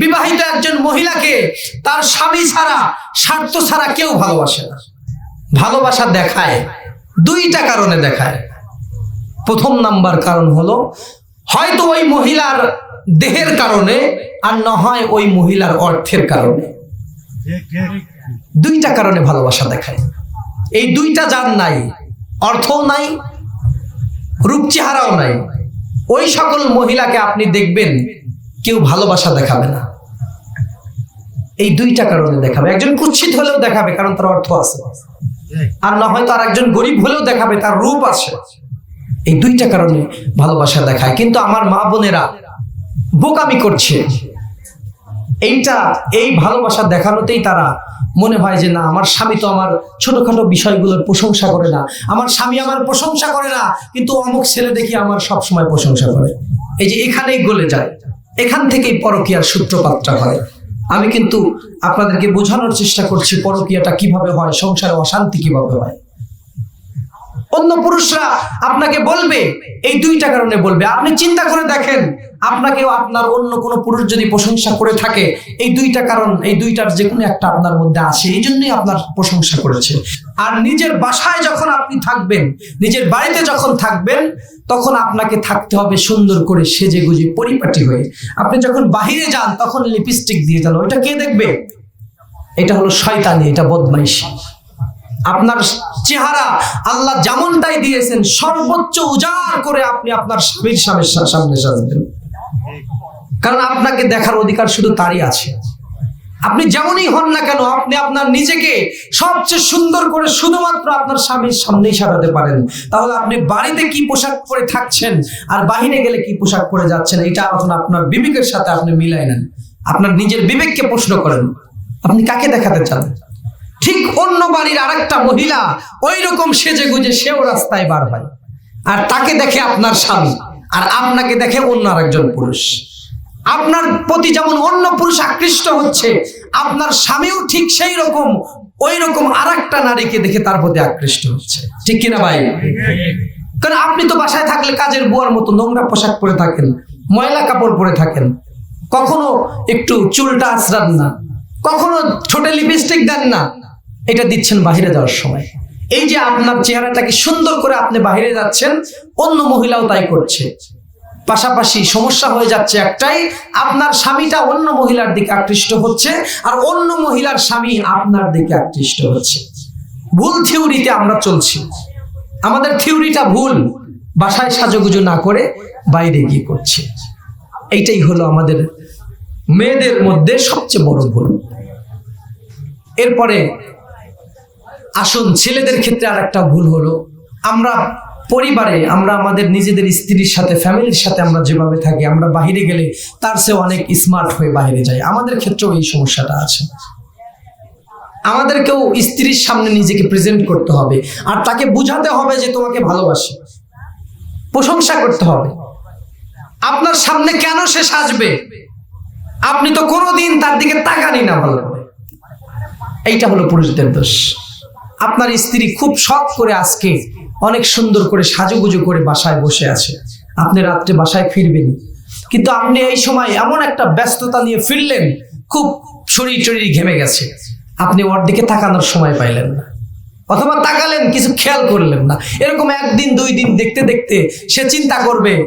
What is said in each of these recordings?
বিবাহিত একজন মহিলাকে তার স্বামী ছাড়া, স্বার্থ ছাড়া কেউ ভালোবাসে না। ভালোবাসা দেখায় দুইটা কারণে দেখায়। প্রথম নাম্বার কারণ হলো, হয়তো ওই মহিলার দেহের কারণে আর না হয় ওই মহিলার অর্থের কারণে। দুইটা কারণে ভালোবাসা দেখায়। এই দুইটা যার নাই, অর্থও নাই, রূপ চেহারাও নাই। ওই সকল মহিলাকে আপনি দেখবেন, কেউ ভালোবাসা দেখাবে না। এই দুইটা কারণে দেখাবে। একজন কুৎসিত হলেও দেখাবে, কারণ তার অর্থ আছে। আর না হয়তো আর একজন গরিব হলেও দেখাবে, তার রূপ আছে। এই দুইটা কারণে ভালোবাসা দেখায়। কিন্তু আমার মা বোনেরা বোকামি করছে। এইটা, এই ভালোবাসা দেখানোতেই তারা মনে হয় যে, না, আমার স্বামী তো আমার ছোটখাটো বিষয়গুলোর প্রশংসা করে না। আমার স্বামী আমার প্রশংসা করে না। কিন্তু অমুক ছেলে দেখি আমার সব সময় প্রশংসা করে। এই যে এখানেই গলে যায়। এখান থেকেই পরকীয়ার সূত্রপাতটা হয়। আমি কিন্তু আপনাদেরকে বোঝানোর চেষ্টা করছি পরকীয়াটা কীভাবে হয় সংসারে অশান্তি কীভাবে হয়। অন্য পুরুষরা আপনাকে বলবে, এই দুইটা কারণে বলবে। আপনি চিন্তা করে দেখেন, আপনাকেও আপনার অন্য কোনো পুরুষ যদি প্রশংসা করে থাকে, এই দুইটা কারণ, এই দুইটার যে কোনো একটা আপনার মধ্যে আসে এই জন্যই আপনার প্রশংসা করেছে। আর নিজের বাসায় যখন আপনি থাকবেন, নিজের বাড়িতে যখন থাকবেন, তখন আপনাকে থাকতে হবে সুন্দর করে সেজে গুজে পরিপাটি হয়ে। আপনি যখন বাহিরে যান, তখন লিপস্টিক দিয়ে যান ওইটা কে দেখবে? এটা হলো শয়তানি, এটা বদমাইশি। আপনার চেহারা আল্লাহ যেমনটাই দিয়েছেন, সর্বোচ্চ উজাড় করে আপনি আপনার স্বামীর স্বামীর সামনে সাজবেন কারণ আপনাকে দেখার অধিকার শুধু তারই আছে। আপনি যেমনই হন না কেন, আপনি আপনার নিজেকে সবচেয়ে সুন্দর করে শুধুমাত্র আপনার স্বামীর সামনেই সাজাতে পারেন। তাহলে আপনি বাড়িতে কি পোশাক পরে থাকছেন আর বাহিরে গেলে কি পোশাক পরে যাচ্ছেন, এটা এখন আপনার বিবেকের সাথে আপনি মিলাই নেন। আপনার নিজের বিবেককে প্রশ্ন করেন। আপনি কাকে দেখাতে চান? ঠিক অন্য বাড়ির আরেকটা মহিলা ওই রকম সেজে গুজে সেও রাস্তায় বার হয়। আর তাকে দেখে আপনার স্বামী, আর আপনাকে দেখে অন্য আরেকজন পুরুষ। আপনার প্রতি যেমন অন্য পুরুষ আকৃষ্ট হচ্ছে, আপনার স্বামীও ঠিক সেই রকম ওই রকম আর একটা নারীকে দেখে তার প্রতি আকৃষ্ট হচ্ছে। ঠিক কিনা ভাই? কারণ আপনি তো বাসায় থাকলে কাজের বুয়ার মতো নোংরা পোশাক পরে থাকেন, ময়লা কাপড় পরে থাকেন। কখনো একটু চুলটা আঁচড়ান না, কখনো ছোট লিপস্টিক দেন না এটা দিচ্ছেন বাহিরে যাওয়ার সময়। এই যে আপনার চেহারাটাকে সুন্দর করে আপনি বাহিরে যাচ্ছেন, অন্য মহিলাও তাই করছে। পাশাপাশি সমস্যা হয়ে যাচ্ছে একটাই, আপনার স্বামীটা অন্য মহিলার দিকে আকৃষ্ট হচ্ছে আর অন্য মহিলার স্বামী আপনার দিকে আকৃষ্ট হচ্ছে। ভুল থিওরিতে আমরা চলছি। আমাদের থিওরিটা ভুল। বাসায় সাজুগুজু না করে বাইরে গিয়ে করছে। এইটাই হলো আমাদের মেয়েদের মধ্যে সবচেয়ে বড় ভুল। এরপরে আসুন ছেলেদের ক্ষেত্রে আর একটা ভুল হলো, আমরা পরিবারে, আমরা আমাদের নিজেদের স্ত্রীর সাথে, ফ্যামিলির সাথে আমরা যেভাবে থাকি, আমরা বাইরে গেলে তার চেয়ে অনেক স্মার্ট হয়ে বাইরে যাই। আমাদের ক্ষেত্রেও এই সমস্যাটা আছে। আমাদেরকেও স্ত্রীর সামনে নিজেকে প্রেজেন্ট করতে হবে, আর তাকে বুঝাতে হবে যে তোমাকে ভালোবাসে। প্রশংসা করতে হবে। আপনার সামনে কেন সে সাজবে? আপনি তো কোনোদিন তার দিকে তাকানি না ভালো করে। এইটা হলো পুরুষদের দোষ। আপনার স্ত্রী খুব শখ করে আজকে অনেক সুন্দর করে সাজুগুজু করে বাসায় বসে আছে। আপনি রাত্রে বাসায় ফিরবেন। কিন্তু আপনি এই সময় এমন একটা ব্যস্ততা নিয়ে ফিরলেন, খুব শরীর টরীর ঘেমে গেছে। আপনি ওর দিকে তাকানোর সময় পাইলেন না। অথবা তাকালেন, কিছু খেয়াল করলেন না। এরকম একদিন, দুই দিন দেখতে দেখতে সে চিন্তা করবে,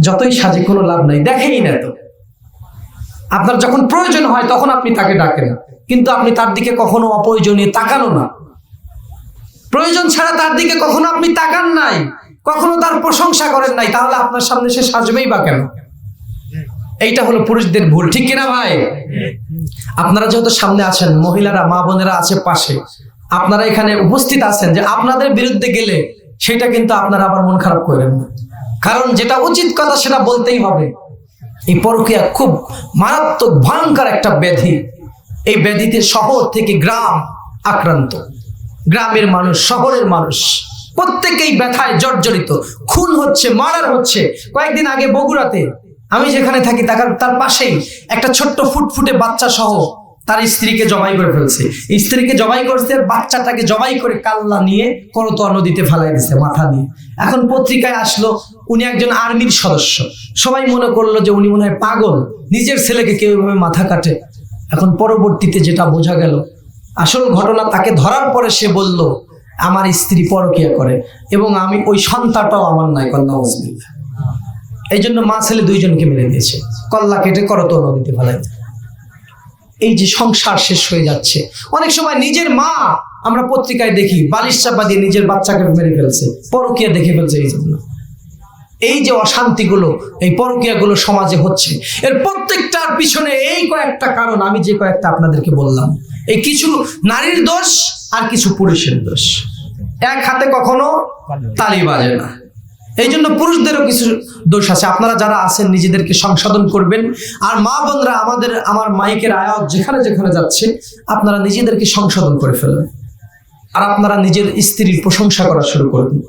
যতই সাজে কোনো লাভ নাই, দেখেই না তো। আপনার যখন প্রয়োজন হয়, তখন আপনি তাকে ডাকেন। কিন্তু আপনি তার দিকে কখনো অপ্রয়োজনীয় তাকানো না। প্রয়োজন ছাড়া তার দিকে কখনো আপনি তাকান নাই, কখনো তার প্রশংসা করেন নাই, তাহলে আপনার সামনে সে সাজবেই বা কেন? এইটা হলো পুরুষদের ভুল, ঠিক কিনা ভাই? আপনারা যেহেতু সামনে আছেন, মহিলারা, মা বোনেরা আছে পাশে, আপনারা এখানে উপস্থিত আছেন যে আপনাদের বিরুদ্ধে গেলে সেটা কিন্তু আপনারা আবার মন খারাপ করেন না। কারণ যেটা উচিত কথা সেটা বলতেই হবে। এই পরকীয়া খুব মারাত্মক, ভয়ঙ্কর একটা ব্যাধি। এই ব্যাধিতে শহর থেকে গ্রাম আক্রান্ত। গ্রামের মানুষ, শহরের মানুষ প্রত্যেকেই ব্যথায় জর্জরিত। খুন হচ্ছে মারার হচ্ছে। কয়েকদিন আগে বগুড়াতে আমি যেখানে থাকি, তার তার পাশেই একটা ছোট্ট ফুটফুটে বাচ্চা সহ তার স্ত্রীকে জবাই করে ফেলছে। স্ত্রীকে জবাই করছে বাচ্চাটাকে জবাই করে কাল্লা নিয়ে করতোয়া নদীতে ফেলাই দিছে, মাথা নিয়ে। এখন পত্রিকায় আসলো, উনি একজন আর্মির সদস্য। সবাই মনে করল যে উনি মনে হয় পাগল। নিজের ছেলেকে কেউ এভাবে মাথা কাটে। এখন পরবর্তীতে যেটা বোঝা গেল, আসল ঘটনা তাকে ধরার পরে সে বলল, আমার স্ত্রী পরকিয়া করে এবং আমি ওই সন্তানটাও আমার নাই কন্যা মুসলিল্লা এই জন্য মা ছেলে দুইজনকে মেরে দিয়েছে কল্লা কেটে করতো নদীতে ফেলাই এই যে সংসার শেষ হয়ে যাচ্ছে। অনেক সময় নিজের মা আমরা পত্রিকায় দেখি, বালিশ চাপা দিয়ে নিজের বাচ্চাকে মেরে ফেলছে, পরকিয়া দেখে ফেলছে এই জন্য। এই যে অশান্তিগুলো, এই পরকিয়াগুলো সমাজে হচ্ছে, এর প্রত্যেকটার পিছনে এই কয়েকটা কারণ আমি যে কয়েকটা আপনাদেরকে বললাম। এই কিছু নারীর দোষ আর কিছু পুরুষের দোষ। এক হাতে কখনো তালি বাজে না। এই জন্য পুরুষদেরও কিছু দোষ আছে। আপনারা যারা আছেন, নিজেদেরকে সংশোধন করবেন। আর মা বোনরা, আমাদের, আমার মাইকের আয়াত যেখানে যেখানে যাচ্ছে, আপনারা নিজেদেরকে সংশোধন করে ফেলবেন আর আপনারা নিজের স্ত্রীর প্রশংসা করা শুরু করবেন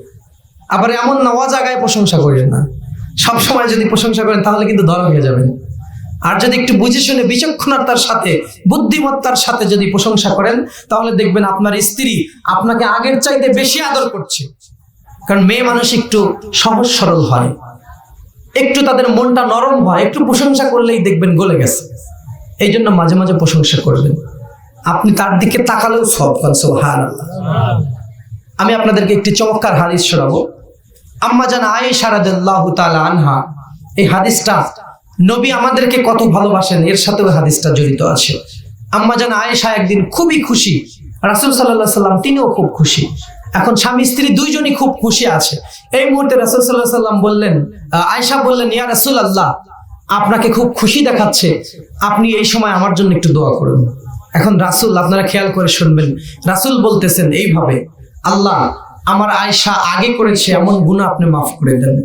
আবার এমন নওয়া জায়গায় প্রশংসা করেন না। সব সময় যদি প্রশংসা করেন, তাহলে কিন্তু ধরা হয়ে যাবেন। আর যদি একটু বুঝে শুনে বিচক্ষণতার সাথে, বুদ্ধিমত্তার সাথে যদি প্রশংসা করেন, তাহলে দেখবেন আপনার স্ত্রী আপনাকে আগের চাইতে বেশি আদর করছে। কারণ মেয়ে মানুষ একটু সহজ সরল হয়। একটু তাদের মনটা নরম হয়, একটু প্রশংসা করলেই দেখবেন গলে গেছে। এই জন্য মাঝে মাঝে প্রশংসা করবেন। আপনি তার দিকে তাকালেও সব হার আমি আপনাদেরকে একটি চমৎকার হাদিস শোনাবো। আম্মা জান আয়েশা রাদিয়াল্লাহু তাআলা আনহা, এই হাদিসটা নবী আমাদেরকে কত ভালোবাসেন, এর সাথেও হাদিসটা জড়িত আছে। আম্মা জান আয়েশা একদিন খুবই খুশি, রাসূল আলাইহি সাল্লাম তিনিও খুব খুশি। এখন স্বামী স্ত্রী দুইজনই খুব খুশি আছে। এই মুহূর্তে রাসুল আলাইহি সাল্লাম বললেন আয়েশা বললেন, ইয়া রাসুল আল্লাহ আপনাকে খুব খুশি দেখাচ্ছে, আপনি এই সময় আমার জন্য একটু দোয়া করুন। এখন রাসূল, আপনারা খেয়াল করে শুনবেন, রাসূল বলতেছেন এইভাবে আল্লাহ, আমার আয়সা আগে করেছে এমন গুণ আপনি মাফ করে দেন।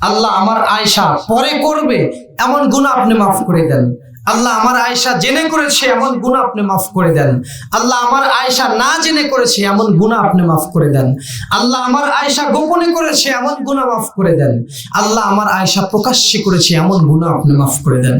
আল্লাহ, আমার আয়সা পরে করবে এমন গুণ আপনি মাফ করে দেন। আল্লাহ, আমার আয়সা জেনে করেছে এমন গুণ আপনি মাফ করে দেন। আল্লাহ, আমার আয়সা না জেনে করেছে এমন গুণা আপনি মাফ করে দেন। আল্লাহ, আমার আয়সা গোপনে করেছে এমন গুণা মাফ করে দেন। আল্লাহ, আমার আয়সা প্রকাশ্যে করেছে এমন গুণা আপনি মাফ করে দেন।